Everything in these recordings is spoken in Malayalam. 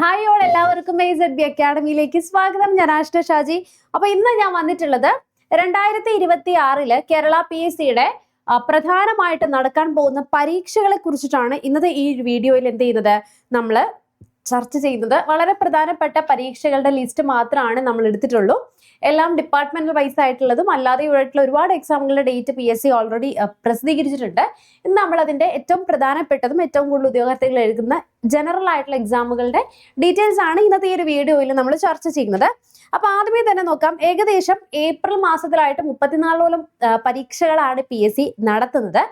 ഹായ് ഓൾ എല്ലാവർക്കും എ സെഡ് ബി അക്കാഡമിയിലേക്ക് സ്വാഗതം. ഞാൻ ആഷ്ന ഷാജി. അപ്പൊ ഇന്ന് ഞാൻ വന്നിട്ടുള്ളത് രണ്ടായിരത്തി ഇരുപത്തി ആറിൽ കേരള പി എസ് സിയുടെ പ്രധാനമായിട്ട് നടക്കാൻ പോകുന്ന പരീക്ഷകളെ കുറിച്ചിട്ടാണ് ഇന്നത്തെ ഈ വീഡിയോയിൽ എന്ത് ചെയ്യുന്നത്? നമ്മൾ ചർച്ച ചെയ്യുന്നത്. വളരെ പ്രധാനപ്പെട്ട പരീക്ഷകളുടെ ലിസ്റ്റ് മാത്രമാണ് നമ്മൾ എടുത്തിട്ടുള്ളൂ. എല്ലാം ഡിപ്പാർട്ട്മെന്റൽ വൈസ് ആയിട്ടുള്ളതും അല്ലാതെ ആയിട്ടുള്ള ഒരുപാട് എക്സാമുകളുടെ date P S C already പ്രസിദ്ധീകരിച്ചിട്ടുണ്ട്. ഇന്ന് നമ്മൾ അതിന്റെ ഏറ്റവും പ്രധാനപ്പെട്ടതും ഏറ്റവും കൂടുതൽ ഉദ്യോഗാർത്ഥികൾ എഴുതുന്ന ജനറൽ ആയിട്ടുള്ള എക്സാമുകളുടെ ഡീറ്റെയിൽസ് ആണ് ഇന്നത്തെ ഈ ഒരു വീഡിയോയിൽ നമ്മൾ ചർച്ച ചെയ്യുന്നത്. അപ്പൊ ആദ്യമേ തന്നെ നോക്കാം. ഏകദേശം ഏപ്രിൽ മാസത്തിലായിട്ട് മുപ്പത്തിനാലോളം പരീക്ഷകളാണ് പി എസ് സി നടത്തുന്നത്.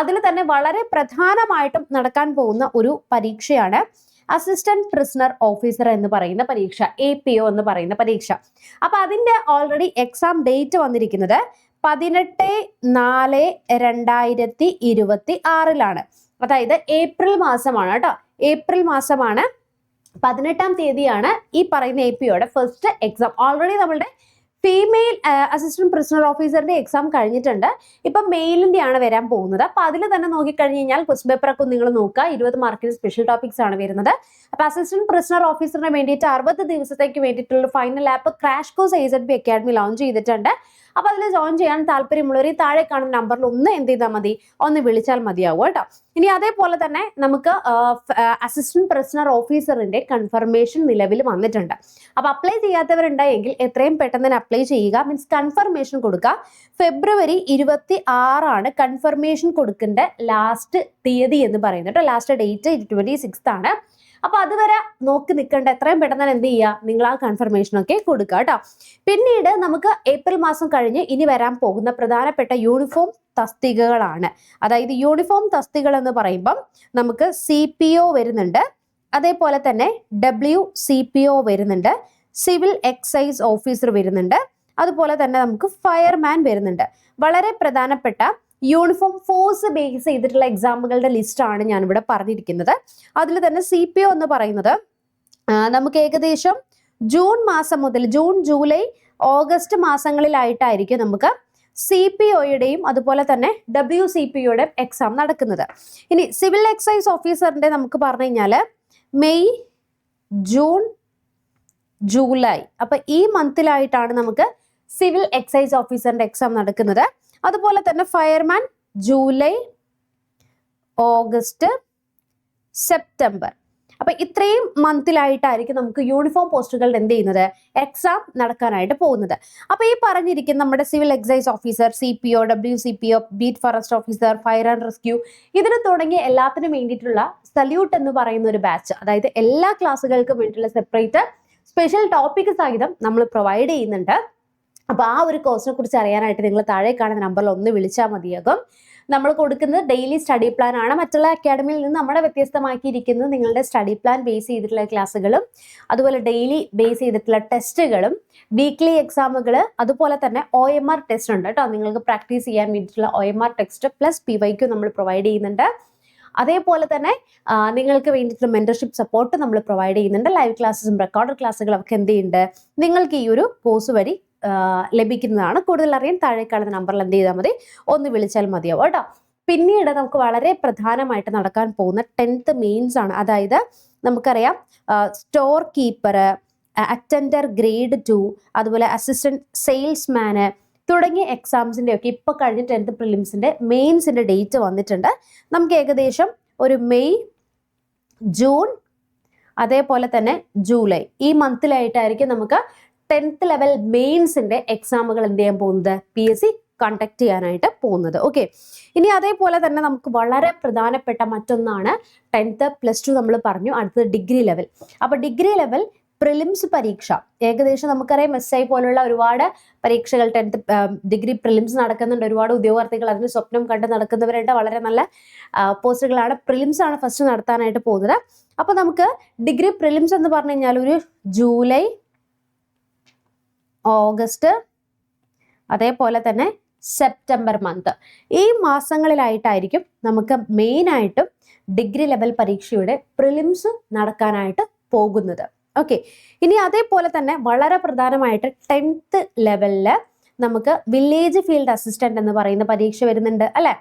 അതിൽ തന്നെ വളരെ പ്രധാനമായിട്ടും നടക്കാൻ പോകുന്ന ഒരു പരീക്ഷയാണ്. അസിസ്റ്റന്റ് പ്രിസണർ ഓഫീസർ എന്ന് പറയുന്ന പരീക്ഷ എ പി ഒ എന്ന് പറയുന്ന പരീക്ഷ. അപ്പൊ അതിന്റെ ഓൾറെഡി എക്സാം ഡേറ്റ് വന്നിരിക്കുന്നത് പതിനെട്ട് നാല് രണ്ടായിരത്തി ഇരുപത്തി ആറിലാണ്. അതായത് ഏപ്രിൽ മാസമാണ് കേട്ടോ. ഏപ്രിൽ മാസമാണ് പതിനെട്ടാം തീയതിയാണ് ഈ പറയുന്ന എ പിയുടെ ഫസ്റ്റ് എക്സാം ഓൾറെഡി നമ്മളുടെ ഫീമെയിൽ അസിസ്റ്റന്റ് പ്രിസണർ ഓഫീസറിന്റെ എക്സാം കഴിഞ്ഞിട്ടുണ്ട്. ഇപ്പൊ മെയിലിന്റെ ആണ് വരാൻ പോകുന്നത്. അപ്പൊ അതിൽ തന്നെ നോക്കിക്കഴിഞ്ഞ് കഴിഞ്ഞാൽ ക്വസ്റ്റ് പേപ്പർ ഒക്കെ നിങ്ങൾ നോക്കുക. ഇരുപത് മാർക്കിന് സ്പെഷ്യൽ ടോപ്പിക്സ് ആണ് വരുന്നത്. അപ്പൊ അസിസ്റ്റന്റ് പ്രിസണർ ഓഫീസറിന് വേണ്ടിയിട്ട് അറുപത് ദിവസത്തേക്ക് വേണ്ടിയിട്ടുള്ള final app crash course A B academy launch ചെയ്തിട്ടുണ്ട്. അപ്പൊ അതിൽ ജോയിൻ ചെയ്യാൻ താല്പര്യമുള്ളവർ ഈ താഴെ കാണുന്ന നമ്പറിൽ ഒന്ന് എന്ത് ചെയ്താൽ മതി? ഒന്ന് വിളിച്ചാൽ മതിയാവും കേട്ടോ. ഇനി അതേപോലെ തന്നെ നമുക്ക് അസിസ്റ്റന്റ് പ്രിസണർ ഓഫീസറിന്റെ കൺഫർമേഷൻ നിലവിൽ വന്നിട്ടുണ്ട്. അപ്പൊ അപ്ലൈ ചെയ്യാത്തവരുണ്ടായെങ്കിൽ എത്രയും പെട്ടെന്ന് തന്നെ അപ്ലൈ ചെയ്യുക. മീൻസ് കൺഫർമേഷൻ കൊടുക്കുക ഫെബ്രുവരി ഇരുപത്തി ആറാണ് കൺഫർമേഷൻ കൊടുക്കേണ്ട ലാസ്റ്റ് തീയതി എന്ന് പറയുന്നത് കേട്ടോ ലാസ്റ്റ് ഡേറ്റ് ട്വന്റി സിക്സ് ആണ്. അപ്പൊ അതുവരെ നോക്കി നിൽക്കേണ്ട. എത്രയും പെട്ടെന്ന് എന്ത് ചെയ്യുക? നിങ്ങൾ ആ കൺഫർമേഷൻ ഒക്കെ കൊടുക്കുക കേട്ടോ പിന്നീട് നമുക്ക് ഏപ്രിൽ മാസം കഴിഞ്ഞ് ഇനി വരാൻ പോകുന്ന പ്രധാനപ്പെട്ട യൂണിഫോം തസ്തികകളാണ്. അതായത് യൂണിഫോം തസ്തികൾ എന്ന് പറയുമ്പം നമുക്ക് സി വരുന്നുണ്ട്. അതേപോലെ തന്നെ ഡബ്ല്യു സി വരുന്നുണ്ട്. സിവിൽ എക്സൈസ് ഓഫീസർ വരുന്നുണ്ട്. അതുപോലെ തന്നെ നമുക്ക് ഫയർമാൻ വരുന്നുണ്ട്. വളരെ പ്രധാനപ്പെട്ട യൂണിഫോം ഫോഴ്സ് ബേസ് ചെയ്തിട്ടുള്ള എക്സാമുകളുടെ ലിസ്റ്റാണ് ഞാനിവിടെ പറഞ്ഞിരിക്കുന്നത്. അതിൽ തന്നെ സി പി ഒ എന്ന് പറയുന്നത് നമുക്ക് ഏകദേശം ജൂൺ മാസം മുതൽ ജൂൺ ജൂലൈ ഓഗസ്റ്റ് മാസങ്ങളിലായിട്ടായിരിക്കും നമുക്ക് സി പി ഒയുടെയും അതുപോലെ തന്നെ ഡബ്ല്യു സി പി ഒയുടെയും എക്സാം നടക്കുന്നത്. ഇനി സിവിൽ എക്സൈസ് ഓഫീസറിന്റെ നമുക്ക് പറഞ്ഞു കഴിഞ്ഞാൽ മെയ് ജൂൺ ജൂലൈ. അപ്പൊ ഈ മന്തിലായിട്ടാണ് നമുക്ക് സിവിൽ എക്സൈസ് ഓഫീസറിന്റെ എക്സാം നടക്കുന്നത്. അതുപോലെ തന്നെ ഫയർമാൻ ജൂലൈ ഓഗസ്റ്റ് സെപ്റ്റംബർ. അപ്പൊ ഇത്രയും മന്തിലായിട്ടായിരിക്കും നമുക്ക് യൂണിഫോം പോസ്റ്റുകൾ എന്ത് ചെയ്യുന്നത്? എക്സാം നടക്കാനായിട്ട് പോകുന്നത്. അപ്പൊ ഈ പറഞ്ഞിരിക്കുന്ന നമ്മുടെ civil excise officer C P O W C P O beat forest officer fire and rescue ഇതിന് തുടങ്ങിയ എല്ലാത്തിനും വേണ്ടിയിട്ടുള്ള സല്യൂട്ട് എന്ന് പറയുന്ന ഒരു ബാച്ച് അതായത് എല്ലാ ക്ലാസ്സുകൾക്കും വേണ്ടിയിട്ടുള്ള സെപ്പറേറ്റ് സ്പെഷ്യൽ ടോപ്പിക് സഹിതം നമ്മൾ പ്രൊവൈഡ് ചെയ്യുന്നുണ്ട്. അപ്പൊ ആ ഒരു കോഴ്സിനെ കുറിച്ച് അറിയാനായിട്ട് നിങ്ങൾ താഴെ കാണുന്ന നമ്പറിൽ ഒന്ന് വിളിച്ചാൽ മതിയാകും. നമ്മൾ കൊടുക്കുന്നത് ഡെയിലി സ്റ്റഡി പ്ലാൻ ആണ്. മറ്റുള്ള അക്കാഡമിയിൽ നിന്ന് നമ്മളെ വ്യത്യസ്തമാക്കിയിരിക്കുന്നത് നിങ്ങളുടെ സ്റ്റഡി പ്ലാൻ ബേസ് ചെയ്തിട്ടുള്ള ക്ലാസ്സുകളും അതുപോലെ ഡെയിലി ബേസ് ചെയ്തിട്ടുള്ള ടെസ്റ്റുകളും വീക്ക്ലി എക്സാമുകൾ അതുപോലെ തന്നെ ഒ എം ആർ ടെസ്റ്റ് ഉണ്ട് കേട്ടോ. നിങ്ങൾക്ക് പ്രാക്ടീസ് ചെയ്യാൻ വേണ്ടിയിട്ടുള്ള O M R test plus P വൈക്കും നമ്മൾ പ്രൊവൈഡ് ചെയ്യുന്നുണ്ട്. അതേപോലെ തന്നെ നിങ്ങൾക്ക് വേണ്ടിയിട്ടുള്ള മെന്റർഷിപ്പ് സപ്പോർട്ട് നമ്മൾ പ്രൊവൈഡ് ചെയ്യുന്നുണ്ട്. ലൈവ് ക്ലാസ്സും റെക്കോർഡഡ് ക്ലാസ്സുകളും ഒക്കെ എന്ത് ചെയ്യുന്നുണ്ട് നിങ്ങൾക്ക് ഈ ഒരു കോഴ്സ് വഴി ലഭിക്കുന്നതാണ്. കൂടുതൽ അറിയാൻ താഴെ കാണുന്ന നമ്പറിൽ എന്ത് ചെയ്താൽ മതി. ഒന്ന് വിളിച്ചാൽ മതിയാവും കേട്ടോ. പിന്നീട് നമുക്ക് വളരെ പ്രധാനമായിട്ട് നടക്കാൻ പോകുന്ന ടെൻത്ത് മെയിൻസ് ആണ്. അതായത് നമുക്കറിയാം store keeper attender grade two അതുപോലെ അസിസ്റ്റന്റ് സെയിൽസ്മാന് തുടങ്ങിയ എക്സാംസിന്റെ ഒക്കെ ഇപ്പൊ കഴിഞ്ഞ ടെൻത്ത് പ്രിലിംസിന്റെ മെയിൻസിന്റെ ഡേറ്റ് വന്നിട്ടുണ്ട്. നമുക്ക് ഏകദേശം ഒരു മെയ് ജൂൺ അതേപോലെ തന്നെ ജൂലൈ. ഈ മന്തിലായിട്ടായിരിക്കും നമുക്ക് ടെൻത്ത് ലെവൽ മെയിൻസിന്റെ എക്സാമുകൾ എന്ത് ചെയ്യാൻ പോകുന്നത്? പി എസ് സി കണ്ടക്ട് ചെയ്യാനായിട്ട് പോകുന്നത്. ഓക്കെ ഇനി അതേപോലെ തന്നെ നമുക്ക് വളരെ പ്രധാനപ്പെട്ട മറ്റൊന്നാണ് ടെൻത്ത് പ്ലസ് ടു നമ്മൾ പറഞ്ഞു. അടുത്തത് ഡിഗ്രി ലെവൽ അപ്പോൾ ഡിഗ്രി ലെവൽ പ്രിലിംസ് പരീക്ഷ. ഏകദേശം നമുക്കറിയാം എസ് ഐ പോലുള്ള ഒരുപാട് പരീക്ഷകൾ ടെൻത്ത് ഡിഗ്രി പ്രിലിംസ് നടക്കുന്നുണ്ട്. ഒരുപാട് ഉദ്യോഗാർത്ഥികൾ അതിന് സ്വപ്നം കണ്ട് നടക്കുന്നവരുണ്ട്. വളരെ നല്ല പോസ്റ്റുകളാണ്. പ്രിലിംസ് ആണ് ഫസ്റ്റ് നടത്താനായിട്ട് പോകുന്നത്. അപ്പൊ നമുക്ക് ഡിഗ്രി പ്രിലിംസ് എന്ന് പറഞ്ഞു കഴിഞ്ഞാൽ ഒരു ജൂലൈ ഓഗസ്റ്റ് അതേപോലെ തന്നെ സെപ്റ്റംബർ മന്ത് ഈ മാസങ്ങളിലായിട്ടായിരിക്കും നമുക്ക് മെയിനായിട്ടും ഡിഗ്രി ലെവൽ പരീക്ഷയുടെ പ്രിലിംസ് നടക്കാനായിട്ട് പോകുന്നത്. ഓക്കെ ഇനി അതേപോലെ തന്നെ വളരെ പ്രധാനമായിട്ട് ടെൻത്ത് ലെവലിൽ നമുക്ക് വില്ലേജ് ഫീൽഡ് അസിസ്റ്റന്റ് എന്ന് പറയുന്ന പരീക്ഷ വരുന്നുണ്ട് അല്ലെ?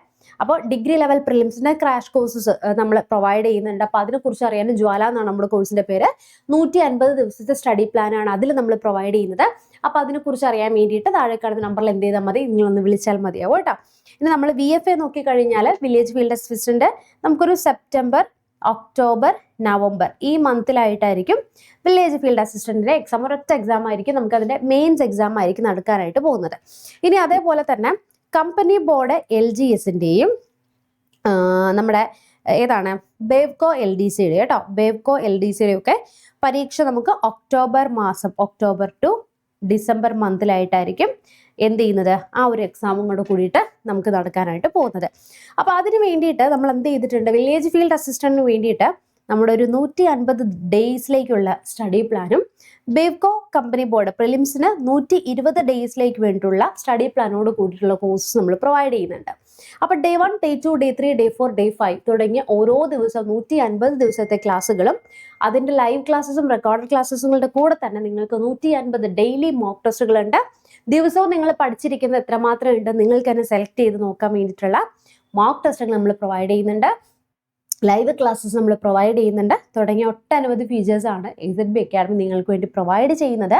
അപ്പോൾ ഡിഗ്രി ലെവൽ പ്രിലിംസിന്റെ ക്രാഷ് കോഴ്സസ് നമ്മൾ പ്രൊവൈഡ് ചെയ്യുന്നുണ്ട്. അപ്പോൾ അതിനെക്കുറിച്ച് അറിയാനും ജ്വാല എന്നാണ് നമ്മുടെ കോഴ്സിന്റെ പേര്. നൂറ്റി അൻപത് ദിവസത്തെ സ്റ്റഡി പ്ലാൻ ആണ് അതിൽ നമ്മൾ പ്രൊവൈഡ് ചെയ്യുന്നത്. അപ്പോൾ അതിനെക്കുറിച്ച് അറിയാൻ വേണ്ടിയിട്ട് താഴെ കാണുന്ന നമ്പറിൽ എന്ത് ചെയ്താൽ മതി? നിങ്ങളൊന്ന് വിളിച്ചാൽ മതിയാവും കേട്ടോ. ഇനി നമ്മൾ വി എഫ് എ നോക്കിക്കഴിഞ്ഞാൽ വില്ലേജ് ഫീൽഡ് അസിസ്റ്റന്റ് നമുക്കൊരു സെപ്റ്റംബർ ഒക്ടോബർ നവംബർ. ഈ മന്തിലായിട്ടായിരിക്കും വില്ലേജ് ഫീൽഡ് അസിസ്റ്റന്റിന്റെ എക്സാം ഒരൊറ്റ എക്സാം ആയിരിക്കും നമുക്ക് അതിന്റെ മെയിൻസ് എക്സാം ആയിരിക്കും നടക്കാനായിട്ട് പോകുന്നത്. ഇനി അതേപോലെ തന്നെ കമ്പനി ബോർഡ് എൽ ജി എസിന്റെയും നമ്മുടെ ഏതാണ് ബേവ്കോ എൽ ഡി സിയുടെ കേട്ടോ. ബേവ്കോ എൽ ഡി സിയുടെ ഒക്കെ പരീക്ഷ നമുക്ക് ഒക്ടോബർ മാസം ഒക്ടോബർ ടു ഡിസംബർ മന്തിലായിട്ടായിരിക്കും എന്ത് ചെയ്യുന്നത്? ആ ഒരു എക്സാമും കൂടെ കൂടിയിട്ട് നമുക്ക് നടക്കാനായിട്ട് പോകുന്നത്. അപ്പോൾ അതിന് വേണ്ടിയിട്ട് നമ്മൾ എന്ത് ചെയ്തിട്ടുണ്ട്? വില്ലേജ് ഫീൽഡ് അസിസ്റ്റന്റിന് വേണ്ടിയിട്ട് നമ്മുടെ ഒരു നൂറ്റി അൻപത് ഡേയ്സിലേക്കുള്ള സ്റ്റഡി പ്ലാനും ബേവ്കോ കമ്പനി ബോർഡ് പ്രിലിംസിന് നൂറ്റി ഇരുപത് ഡേയ്സിലേക്ക് വേണ്ടിയിട്ടുള്ള സ്റ്റഡി പ്ലാനോട് കൂടിയിട്ടുള്ള കോഴ്സ് നമ്മൾ പ്രൊവൈഡ് ചെയ്യുന്നുണ്ട്. അപ്പോൾ day one day two day three day four day five തുടങ്ങിയ ഓരോ ദിവസം നൂറ്റി അൻപത് ദിവസത്തെ ക്ലാസ്സുകളും അതിന്റെ ലൈവ് ക്ലാസ്സസും റെക്കോർഡ് ക്ലാസ്സസുകളുടെ കൂടെ തന്നെ നിങ്ങൾക്ക് നൂറ്റി അൻപത് ഡെയിലി മോക്ക് ടെസ്റ്റുകളുണ്ട് ദിവസവും നിങ്ങൾ പഠിച്ചിരിക്കുന്നത് എത്രമാത്രം ഉണ്ട് നിങ്ങൾക്ക് തന്നെ സെലക്ട് ചെയ്ത് നോക്കാൻ വേണ്ടിയിട്ടുള്ള മോക്ക് ടെസ്റ്റുകൾ നമ്മൾ പ്രൊവൈഡ് ചെയ്യുന്നുണ്ട്. ലൈവ് ക്ലാസ്സസ് നമ്മൾ പ്രൊവൈഡ് ചെയ്യുന്നുണ്ട്. തുടങ്ങിയ ഒട്ടനവധി ഫീച്ചേഴ്സാണ് എസ് എൻ ബി അക്കാഡമി നിങ്ങൾക്ക് വേണ്ടി പ്രൊവൈഡ് ചെയ്യുന്നത്.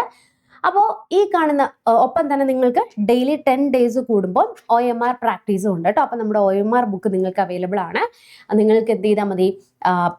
അപ്പോൾ ഈ കാണുന്ന ഒപ്പം തന്നെ നിങ്ങൾക്ക് ഡെയിലി ടെൻ ഡേയ്സ് കൂടുമ്പോൾ ഒ എം ആർ പ്രാക്ടീസും ഉണ്ട് കേട്ടോ. അപ്പോൾ നമ്മുടെ ഒ എം ആർ ബുക്ക് നിങ്ങൾക്ക് അവൈലബിൾ ആണ്. നിങ്ങൾക്ക് എന്ത് ചെയ്താൽ മതി?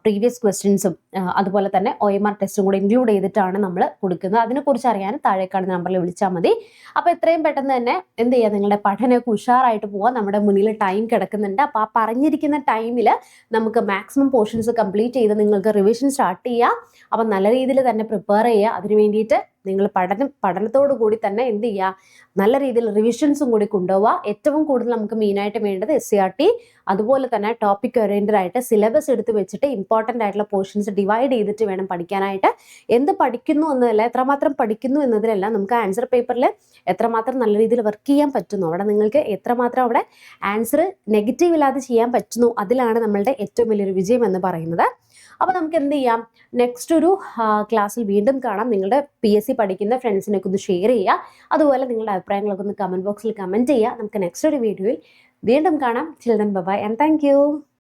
പ്രീവിയസ് ക്വസ്റ്റ്യൻസും അതുപോലെ തന്നെ ഒ എം ആർ ടെസ്റ്റും കൂടെ ഇൻക്ലൂഡ് ചെയ്തിട്ടാണ് നമ്മൾ കൊടുക്കുന്നത്. അതിനെക്കുറിച്ച് അറിയാൻ താഴെ കാണുന്ന നമ്പറിൽ വിളിച്ചാൽ മതി. അപ്പോൾ എത്രയും പെട്ടെന്ന് തന്നെ എന്ത് ചെയ്യുക നിങ്ങളുടെ പഠനമൊക്കെ ഉഷാറായിട്ട് പോവാം. നമ്മുടെ മുന്നിൽ ടൈം കിടക്കുന്നുണ്ട്. അപ്പോൾ ആ പറഞ്ഞിരിക്കുന്ന ടൈമിൽ നമുക്ക് മാക്സിമം പോർഷൻസ് കംപ്ലീറ്റ് ചെയ്ത് നിങ്ങൾക്ക് റിവിഷൻ സ്റ്റാർട്ട് ചെയ്യാം. അപ്പം നല്ല രീതിയിൽ തന്നെ പ്രിപ്പയർ ചെയ്യുക. അതിന് വേണ്ടിയിട്ട് നിങ്ങൾ പഠനം പഠനത്തോടു കൂടി തന്നെ എന്ത് ചെയ്യുക നല്ല രീതിയിൽ റിവിഷൻസും കൂടി കൊണ്ടുപോവുക ഏറ്റവും കൂടുതൽ നമുക്ക് മെയിനായിട്ട് വേണ്ടത് എസ് സി ആർ ടി അതുപോലെ തന്നെ ടോപ്പിക് ഓറിയന്റഡ് ആയിട്ട് സിലബസ് എടുത്ത് വെച്ചിട്ട് ഇമ്പോർട്ടന്റ് ആയിട്ടുള്ള പോർഷൻസ് ഡിവൈഡ് ചെയ്തിട്ട് വേണം പഠിക്കാനായിട്ട്. എന്ത് പഠിക്കുന്നു എന്നതല്ല എത്രമാത്രം പഠിക്കുന്നു എന്നതിലല്ല നമുക്ക് ആൻസർ പേപ്പറിൽ എത്രമാത്രം നല്ല രീതിയിൽ വർക്ക് ചെയ്യാൻ പറ്റുന്നു. അവിടെ നിങ്ങൾക്ക് എത്രമാത്രം അവിടെ ആൻസർ നെഗറ്റീവ് ഇല്ലാതെ ചെയ്യാൻ പറ്റുന്നു. അതിലാണ് നമ്മളുടെ ഏറ്റവും വലിയൊരു വിജയം എന്ന് പറയുന്നത്. അപ്പോൾ നമുക്ക് എന്ത് ചെയ്യാം? നെക്സ്റ്റ് ഒരു ക്ലാസ്സിൽ വീണ്ടും കാണാം. നിങ്ങളുടെ പി എസ് സി പഠിക്കുന്ന ഫ്രണ്ട്സിനൊക്കെ ഒന്ന് ഷെയർ ചെയ്യുക. അതുപോലെ നിങ്ങളുടെ അഭിപ്രായങ്ങളൊക്കെ ഒന്ന് കമന്റ് ബോക്സിൽ കമന്റ് ചെയ്യുക. നമുക്ക് നെക്സ്റ്റ് ഒരു വീഡിയോയിൽ വീണ്ടും കാണാം. Children bye-bye and thank